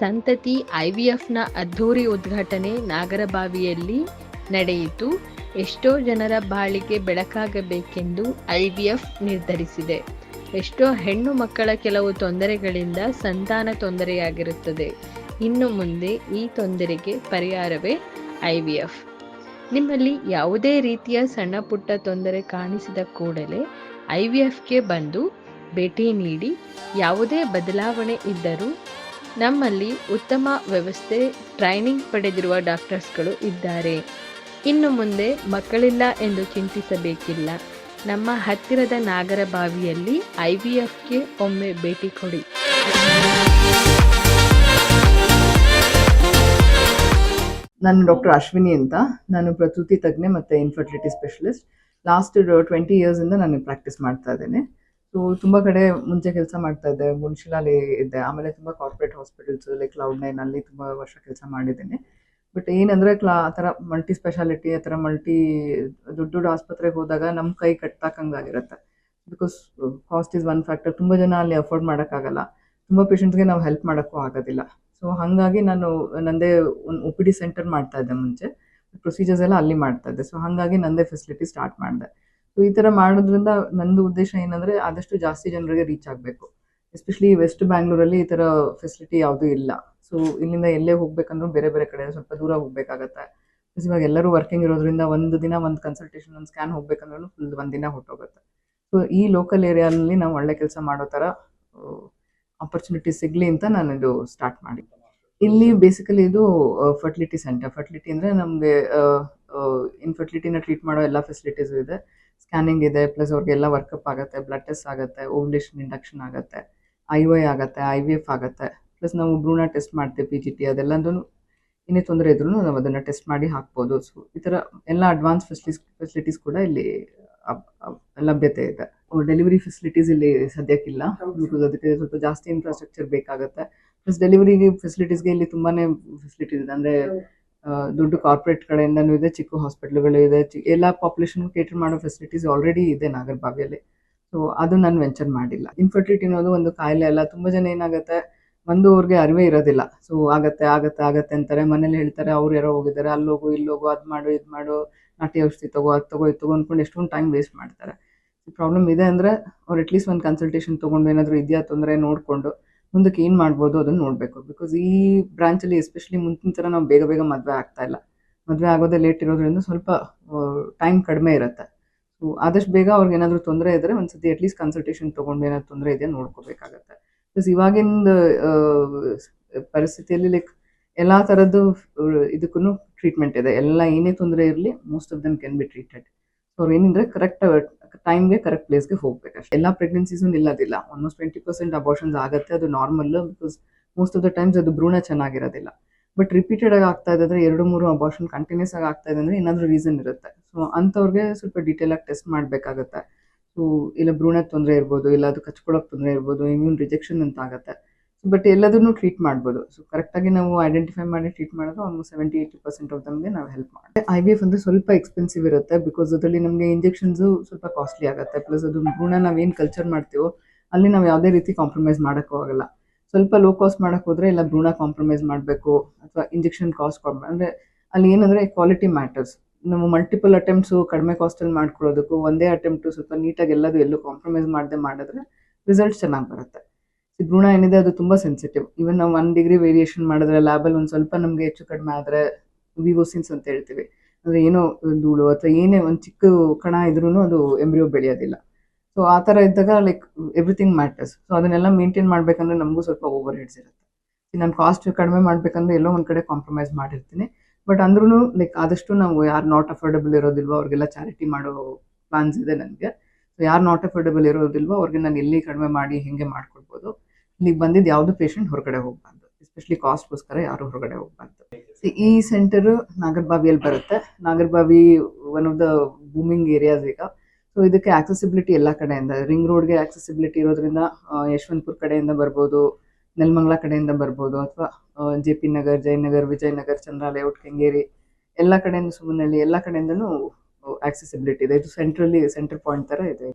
ಸಂತತಿ ಐವಿಎಫ್ನ ಅದ್ಧೂರಿ ಉದ್ಘಾಟನೆ ನಾಗರಬಾವಿಯಲ್ಲಿ ನಡೆಯಿತು. ಎಷ್ಟೋ ಜನರ ಬಾಳಿಗೆ ಬೆಳಕಾಗಬೇಕೆಂದು ಐವಿಎಫ್ ನಿರ್ಧರಿಸಿದೆ. ಎಷ್ಟೋ ಹೆಣ್ಣು ಮಕ್ಕಳ ಕೆಲವು ತೊಂದರೆಗಳಿಂದ ಸಂತಾನ ತೊಂದರೆಯಾಗಿರುತ್ತದೆ. ಇನ್ನು ಮುಂದೆ ಈ ತೊಂದರೆಗೆ ಪರಿಹಾರವೇ ಐವಿಎಫ್. ನಿಮ್ಮಲ್ಲಿ ಯಾವುದೇ ರೀತಿಯ ಸಣ್ಣ ಪುಟ್ಟ ತೊಂದರೆ ಕಾಣಿಸಿದ ಕೂಡಲೇ ಐ ವಿ ಎಫ್ಗೆ ಬಂದು ಭೇಟಿ ನೀಡಿ, ಯಾವುದೇ ಬದಲಾವಣೆ ಇದ್ದರೂ ನಮ್ಮಲ್ಲಿ ಉತ್ತಮ ವ್ಯವಸ್ಥೆ ಟ್ರೈನಿಂಗ್ ಪಡೆದಿರುವ ಡಾಕ್ಟರ್ಸ್ಗಳು ಇದ್ದಾರೆ. ಇನ್ನು ಮುಂದೆ ಮಕ್ಕಳಿಲ್ಲ ಎಂದು ಚಿಂತಿಸಬೇಕಿಲ್ಲ. ನಮ್ಮ ಹತ್ತಿರದ ನಾಗರಬಾವಿಯಲ್ಲಿ ಐ ವಿ ಎಫ್ಗೆ ಒಮ್ಮೆ ಭೇಟಿ ಕೊಡಿ. ನಾನು ಡಾಕ್ಟರ್ ಅಶ್ವಿನಿ ಅಂತ. ನಾನು ಪ್ರಕೃತಿ ತಜ್ಞೆ ಮತ್ತು ಇನ್ಫರ್ಟಿಲಿಟಿ ಸ್ಪೆಷಲಿಸ್ಟ್ ಲಾಸ್ಟ್ ಟ್ವೆಂಟಿ ಇಯರ್ಸಿಂದ ನಾನು ಪ್ರಾಕ್ಟೀಸ್ ಮಾಡ್ತಾ ಇದ್ದೇನೆ. ಸೊ ತುಂಬ ಕಡೆ ಮುಂಚೆ ಕೆಲಸ ಮಾಡ್ತಾ ಇದ್ದೆ. ಮುನ್ಶಿಲಲ್ಲಿ ಇದ್ದೆ. ಆಮೇಲೆ ತುಂಬ corporate hospitals like Cloud Nine ಅಲ್ಲಿ ತುಂಬ ವರ್ಷ ಕೆಲಸ ಮಾಡಿದ್ದೇನೆ. ಬಟ್ ಏನಂದರೆ ಕ್ಲಾ, ಆ ಥರ ಮಲ್ಟಿ ಸ್ಪೆಷಾಲಿಟಿ ಆ ಥರ ಮಲ್ಟಿ ದೊಡ್ಡ ದೊಡ್ಡ ಆಸ್ಪತ್ರೆಗೆ ಹೋದಾಗ ನಮ್ಮ ಕೈ ಕಟ್ಟಾಕಂಗಾಗಿರುತ್ತೆ because cost is one factor ತುಂಬ ಜನ ಅಲ್ಲಿ ಅಫೋರ್ಡ್ ಮಾಡೋಕ್ಕಾಗಲ್ಲ. ತುಂಬ ಪೇಷಂಟ್ಸ್ಗೆ ನಾವು ಹೆಲ್ಪ್ ಮಾಡೋಕ್ಕೂ ಆಗೋದಿಲ್ಲ. ಸೊ ಹಾಗಾಗಿ ನಾನು ನಂದೇ ಒಂದು ಒ ಪಿ ಡಿ ಸೆಂಟರ್ ಮಾಡ್ತಾ ಇದ್ದೆ ಮುಂಚೆ. ಪ್ರೊಸೀಜರ್ಸ್ ಎಲ್ಲ ಅಲ್ಲಿ ಮಾಡ್ತಾ ಇದ್ದೆ. ಸೊ ಹಾಗಾಗಿ ನಂದೇ ಫೆಸಿಲಿಟಿ ಸ್ಟಾರ್ಟ್ ಮಾಡಿದೆ. ಸೊ ಈ ತರ ಮಾಡೋದ್ರಿಂದ ನಂದು ಉದ್ದೇಶ ಏನಂದ್ರೆ ಆದಷ್ಟು ಜಾಸ್ತಿ ಜನರಿಗೆ ರೀಚ್ ಆಗಬೇಕು. ಎಸ್ಪೆಷಲಿ ವೆಸ್ಟ್ ಬ್ಯಾಂಗ್ಳೂರಲ್ಲಿ ಈ ತರ ಫೆಸಿಲಿಟಿ ಯಾವುದು ಇಲ್ಲ. ಸೊ ಇಲ್ಲಿಂದ ಎಲ್ಲೇ ಹೋಗ್ಬೇಕಂದ್ರೂ ಬೇರೆ ಬೇರೆ ಕಡೆ ಸ್ವಲ್ಪ ದೂರ ಹೋಗ್ಬೇಕಾಗತ್ತೆ. ಇವಾಗ ಎಲ್ಲರೂ ವರ್ಕಿಂಗ್ ಇರೋದ್ರಿಂದ ಒಂದು ದಿನ ಒಂದು ಕನ್ಸಲ್ಟೇಷನ್ ಒಂದು ಸ್ಕ್ಯಾನ್ ಹೋಗ್ಬೇಕಂದ್ರೂ ಫುಲ್ ಒಂದು ದಿನ ಹೊಟ್ಟೋಗುತ್ತೆ ಸೊ ಈ ಲೋಕಲ್ ಏರಿಯಾದಲ್ಲಿ ನಾವು ಒಳ್ಳೆ ಕೆಲಸ ಮಾಡೋ ಥರ ಆಪರ್ಚುನಿಟಿ ಸಿಗಲಿ ಅಂತ ನಾನು ಇದು ಸ್ಟಾರ್ಟ್ ಮಾಡಿ ಇಲ್ಲಿ ಬೇಸಿಕಲಿ ಇದು ಫರ್ಟಿಲಿಟಿ ಸೆಂಟರ್ ಫರ್ಟಿಲಿಟಿ ಅಂದರೆ ನಮಗೆ ಇನ್ಫರ್ಟಿಲಿಟಿನ ಟ್ರೀಟ್ ಮಾಡೋ ಎಲ್ಲ ಫೆಸಿಲಿಟೀಸ್ ಇದೆ. ಸ್ಕ್ಯಾನಿಂಗ್ ಇದೆ ಪ್ಲಸ್ ಅವ್ರಿಗೆಲ್ಲ ವರ್ಕಪ್ ಆಗುತ್ತೆ ಬ್ಲಡ್ ಟೆಸ್ಟ್ ಆಗುತ್ತೆ ಓವ್ಲೇಷನ್ ಇಂಡಕ್ಷನ್ ಆಗುತ್ತೆ ಐ ವೈ ಆಗುತ್ತೆ ಐ ವಿ ಎಫ್ ಆಗುತ್ತೆ ಪ್ಲಸ್ ನಾವು ಭ್ರೂಣ ಟೆಸ್ಟ್ ಮಾಡ್ತೀವಿ ಪಿ ಜಿ ಟಿ ಅದೆಲ್ಲದೂ ಏನೇ ತೊಂದರೆ ಇದ್ರೂ ನಾವು ಅದನ್ನು ಟೆಸ್ಟ್ ಮಾಡಿ ಹಾಕ್ಬೋದು. ಸೊ ಈ ಥರ ಎಲ್ಲ ಅಡ್ವಾನ್ಸ್ ಫೆಸಿಲಿಸ್ ಫೆಸಿಲಿಟೀಸ್ ಕೂಡ ಇಲ್ಲಿ ಲಭ್ಯತೆ ಇದೆ. ಡೆಲಿವರಿ ಫೆಸಿಲಿಟೀಸ್ ಇಲ್ಲಿ ಸದ್ಯಕ್ಕಿಲ್ಲ. ಬಿಕಾಸ್ ಅದಕ್ಕೆ ಸ್ವಲ್ಪ ಜಾಸ್ತಿ ಇನ್ಫ್ರಾಸ್ಟ್ರಕ್ಚರ್ ಬೇಕಾಗುತ್ತೆ. ಪ್ಲಸ್ ಡೆಲಿವರಿ ಫೆಸಿಲಿಟೀಸ್ಗೆ ಇಲ್ಲಿ ತುಂಬಾನೇ ಫೆಸಿಲಿಟೀಸ್ ಇದೆ. ಅಂದರೆ ದೊಡ್ಡ ಕಾರ್ಪೊರೇಟ್ ಕಡೆಯಿಂದನೂ ಇದೆ, ಚಿಕ್ಕ ಹಾಸ್ಪಿಟ್ಲ್ಗಳು ಇದೆ, ಚಿ, ಎಲ್ಲ ಪಾಪ್ಯುಲೇಷನ್ ಕೇಟರ್ ಮಾಡೋ ಫೆಸಿಲಿಟೀಸ್ ಆಲ್ರೆಡಿ ಇದೆ ನಾಗರಬಾವಿಯಲ್ಲಿ. ಸೊ ಅದು ನಾನು ವೆಂಚರ್ ಮಾಡಿಲ್ಲ. ಇನ್ಫರ್ಟಿಲಿಟಿ ಅನ್ನೋದು ಒಂದು ಕಾಯಿಲೆ ಅಲ್ಲ, ತುಂಬ ಜನ ಏನಾಗುತ್ತೆ, ಒಂದು ಅವ್ರಿಗೆ ಅರಿವೇ ಇರೋದಿಲ್ಲ. ಸೊ ಆಗತ್ತೆ ಆಗತ್ತೆ ಆಗತ್ತೆ ಅಂತಾರೆ. ಮನೇಲಿ ಹೇಳ್ತಾರೆ, ಅವ್ರು ಯಾರೋ ಹೋಗಿದ್ದಾರೆ, ಅಲ್ಲಿ ಹೋಗು, ಇಲ್ಲಿ ಹೋಗು, ಅದು ಮಾಡು, ಇದು ಮಾಡು, ನಾಟಿ ಔಷಧಿ ತಗೋ, ಅದು ತಗೋ, ಇದು ತಗೋ ಅಂದ್ಕೊಂಡು ಎಷ್ಟೊಂದು ಟೈಮ್ ವೇಸ್ಟ್ ಮಾಡ್ತಾರೆ. ಪ್ರಾಬ್ಲಮ್ ಇದೆ ಅಂದರೆ ಅವ್ರು ಅಟ್ಲೀಸ್ಟ್ ಒಂದು ಕನ್ಸಲ್ಟೇಷನ್ ತೊಗೊಂಡು ಏನಾದರೂ ಇದೆಯಾ ತೊಂದರೆ ನೋಡಿಕೊಂಡು ಮುಂದಕ್ಕೆ ಏನು ಮಾಡ್ಬೋದು ಅದನ್ನು ನೋಡಬೇಕು. ಬಿಕಾಸ್ ಈ ಬ್ರಾಂಚಲ್ಲಿ ಎಸ್ಪೆಷಲಿ ಮುಂದಿನ ಥರ ನಾವು ಬೇಗ ಬೇಗ ಮದುವೆ ಆಗ್ತಾ ಇಲ್ಲ. ಮದುವೆ ಆಗೋದೇ ಲೇಟ್ ಇರೋದ್ರಿಂದ ಸ್ವಲ್ಪ ಟೈಮ್ ಕಡಿಮೆ ಇರುತ್ತೆ. ಸೊ ಆದಷ್ಟು ಬೇಗ ಅವ್ರಿಗೆ ಏನಾದರೂ ತೊಂದರೆ ಇದ್ದರೆ ಒಂದು ಸತಿ ಅಟ್ಲೀಸ್ಟ್ ಕನ್ಸಲ್ಟೇಷನ್ ತೊಗೊಂಡು ಏನಾದ್ರು ತೊಂದರೆ ಇದೆಯಾ ನೋಡ್ಕೋಬೇಕಾಗತ್ತೆ. ಪ್ಲಸ್ ಇವಾಗಿನ ಪರಿಸ್ಥಿತಿಯಲ್ಲಿ ಲೈಕ್ ಎಲ್ಲ ಥರದ್ದು ಇದಕ್ಕೂ ಟ್ರೀಟ್ಮೆಂಟ್ ಇದೆ. ಎಲ್ಲ ಏನೇ ತೊಂದರೆ ಇರಲಿ most of them can be treated ಅವ್ರು ಏನಂದ್ರೆ ಕರೆಕ್ಟ್ ಟೈಮ್ಗೆ ಕರೆಕ್ಟ್ ಪ್ಲೇಸ್ಗೆ ಹೋಗ್ಬೇಕಷ್ಟೇ. ಎಲ್ಲ ಪ್ರೆಗ್ನೆನ್ಸೀಸು ನಿಲ್ಲೋದಿಲ್ಲ. ಆಲ್ಮೋಸ್ಟ್ ಟ್ವೆಂಟಿ ಪರ್ಸೆಂಟ್ ಅಬೋಷನ್ಸ್ ಆಗುತ್ತೆ. ಅದು normal because most of the times ಅದು ಭ್ರೂಣ ಚೆನ್ನಾಗಿರೋದಿಲ್ಲ. ಬಟ್ ರಿಪೀಟೆಡ್ ಆಗಿ ಆಗ್ತಾ ಇದೆ ಅಂದರೆ ಎರಡು, ಮೂರು ಅಬೋಷನ್ ಕಂಟಿನ್ಯೂಸ್ ಆಗಿ ಆಗ್ತಾ ಇದೆ ಅಂದರೆ ಏನಾದರೂ ರೀಸನ್ ಇರುತ್ತೆ. ಸೊ ಅಂಥವ್ರಿಗೆ ಸ್ವಲ್ಪ ಡೀಟೇಲ್ ಆಗಿ ಟೆಸ್ಟ್ ಮಾಡಬೇಕಾಗತ್ತೆ. ಸೊ ಇಲ್ಲ ಭ್ರೂಣದ ತೊಂದರೆ ಇರ್ಬೋದು, ಇಲ್ಲ ಅದು ಕಚ್ಕೊಳ್ಳೋಕೆ ತೊಂದರೆ ಇರ್ಬೋದು ಇಮ್ಯೂನ್ ರಿಜೆಕ್ಷನ್ ಅಂತ ಆಗುತ್ತೆ. ಬಟ್ ಎಲ್ಲದನ್ನು ಟ್ರೀಟ್ ಮಾಡ್ಬೋದು. ಸೊ ಕರೆಕ್ಟಾಗಿ ನಾವು ಐಡೆಂಟಿಫೈ ಮಾಡಿ ಟ್ರೀಟ್ ಮಾಡೋದು almost seventy eighty percent of ದಮ್ಗೆ ನಾವು ಹೆಲ್ಪ್ ಮಾಡಿ ಐ ವಿ ಎಫ್ ಅಂದರೆ ಸ್ವಲ್ಪ ಎಕ್ಸ್ಪೆನ್ಸಿವ್ ಇರುತ್ತೆ ಬಿಕಾಸ್ ಅದರಲ್ಲಿ ನಮಗೆ ಇಂಜೆಕ್ಷನ್ಸು ಸ್ವಲ್ಪ ಕಾಸ್ಟ್ಲಿ ಆಗುತ್ತೆ. ಪ್ಲಸ್ ಅದು ಭ್ರೂಣ ನಾವೇನು ಕಲ್ಚರ್ ಮಾಡ್ತೀವೋ, ಅಲ್ಲಿ ನಾವು ಯಾವುದೇ ರೀತಿ ಕಾಂಪ್ರಮೈಸ್ ಮಾಡೋಕ್ಕೂ ಆಗಲ್ಲ. ಸ್ವಲ್ಪ ಲೋ ಕಾಸ್ಟ್ ಮಾಡಕ್ಕೆ ಹೋದರೆ ಇಲ್ಲ ಭ್ರೂಣ ಕಾಂಪ್ರಮೈಸ್ ಮಾಡಬೇಕು ಅಥವಾ ಇಂಜೆಕ್ಷನ್ ಕಾಸ್ಟ್ ಅಂದರೆ ಅಲ್ಲಿ ಏನಂದರೆ ಕ್ವಾಲಿಟಿ ಮ್ಯಾಟರ್ಸ್ ನಾವು ಮಲ್ಟಿಪಲ್ ಅಟೆಂಪ್ಟ್ಸು ಕಡಿಮೆ ಕಾಸ್ಟಲ್ಲಿ ಮಾಡ್ಕೊಳ್ಳೋದಕ್ಕೂ, ಒಂದೇ ಅಟೆಂಪ್ಟು ಸ್ವಲ್ಪ ನೀಟಾಗಿ ಎಲ್ಲದು ಎಲ್ಲೂ ಕಾಂಪ್ರಮೈಸ್ ಮಾಡದೆ ಮಾಡಿದ್ರೆ ರಿಸಲ್ಟ್ ಚೆನ್ನಾಗಿ ಬರುತ್ತೆ. ಈ ಭ್ರೂಣ ಏನಿದೆ ಅದು ತುಂಬಾ ಸೆನ್ಸಿಟಿವ್ ಇವನ್ ನಾವು ಒನ್ ಡಿಗ್ರಿ ವೇರಿಯೇಷನ್ ಮಾಡಿದ್ರೆ ಲ್ಯಾಬಲ್ಲಿ ಒಂದು ಸ್ವಲ್ಪ ನಮಗೆ ಹೆಚ್ಚು ಕಡಿಮೆ ಆದರೆ ವಿವೋಸಿನ್ಸ್ ಅಂತ ಹೇಳ್ತೀವಿ. ಅಂದರೆ ಏನೋ ಧೂಳು ಅಥವಾ ಏನೇ ಒಂದು ಚಿಕ್ಕ ಕಣ ಇದ್ರೂ ಅದು ಎಂಬ್ರಿಯೋ ಬೆಳೆಯೋದಿಲ್ಲ. ಸೊ ಆ ಥರ ಇದ್ದಾಗ ಲೈಕ್ ಎವ್ರಿಥಿಂಗ್ ಮ್ಯಾಟರ್ಸ್ ಸೊ ಅದನ್ನೆಲ್ಲ ಮೇಂಟೈನ್ ಮಾಡಬೇಕಂದ್ರೆ ನಮಗೂ ಸ್ವಲ್ಪ ಓವರ್ ಹೆಡ್ಸ್ ಇರುತ್ತೆ ನಾನು ಕಾಸ್ಟ್ ಕಡಿಮೆ ಮಾಡಬೇಕಂದ್ರೆ ಎಲ್ಲೋ ಒಂದು ಕಡೆ ಕಾಂಪ್ರಮೈಸ್ ಮಾಡಿರ್ತೀನಿ. ಬಟ್ ಅಂದ್ರೂ ಲೈಕ್ ಆದಷ್ಟು ನಾವು ಯಾರು ನಾಟ್ ಅಫೋರ್ಡಬಲ್ ಇರೋದಿಲ್ವೋ ಅವ್ರಿಗೆಲ್ಲ ಚಾರಿಟಿ ಮಾಡೋ ಪ್ಲಾನ್ಸ್ ಇದೆ ನನಗೆ. ಸೊ ಯಾರು ನಾಟ್ ಅಫೋರ್ಡಬಲ್ ಇರೋದಿಲ್ವೋ ಅವ್ರಿಗೆ ನಾನು ಎಲ್ಲಿ ಕಡಿಮೆ ಮಾಡಿ, ಹೆಂಗೆ ಮಾಡ್ಕೊಡ್ಬೋದು. ಇಲ್ಲಿಗೆ ಬಂದಿದ್ದು ಯಾವುದು ಪೇಷಂಟ್ ಹೊರಗಡೆ ಹೋಗ್ಬಾರ್ದು. ಎಸ್ಪೆಷಲಿ ಕಾಸ್ಟ್ಗೋಸ್ಕರ ಯಾರು ಹೊರಗಡೆ ಹೋಗ್ಬಾರ್ದು. ಈ ಸೆಂಟರ್ ನಾಗರಬಾವಿಯಲ್ಲಿ ಬರುತ್ತೆ. Nagarbhavi one of the booming areas ಈಗ. ಸೊ ಇದಕ್ಕೆ ಆಕ್ಸೆಸಿಬಿಲಿಟಿ ಎಲ್ಲ ಕಡೆಯಿಂದ ರಿಂಗ್ ರೋಡ್ಗೆ ಆಕ್ಸೆಸಿಬಿಲಿಟಿ ಇರೋದ್ರಿಂದ ಯಶವಂತಪುರ್ ಯಶವಂತಪುರ ಕಡೆಯಿಂದ ಬರ್ಬೋದು, ನೆಲಮಂಗ್ಲ ಕಡೆಯಿಂದ ಬರ್ಬೋದು, ಅಥವಾ J P Nagar, Jayanagar, Vijayanagar Chandra layout Kengeri, ಎಲ್ಲ ಕಡೆಯಿಂದ ಸುಮ್ಮನಹಳ್ಳಿ ಎಲ್ಲ ಕಡೆಯಿಂದನೂ ಆಕ್ಸೆಸಿಬಿಲಿಟಿ ಇದೆ. ಇದು ಸೆಂಟ್ರಲ್ಲಿ ಸೆಂಟರ್ ಪಾಯಿಂಟ್ ಥರ ಇದೆ.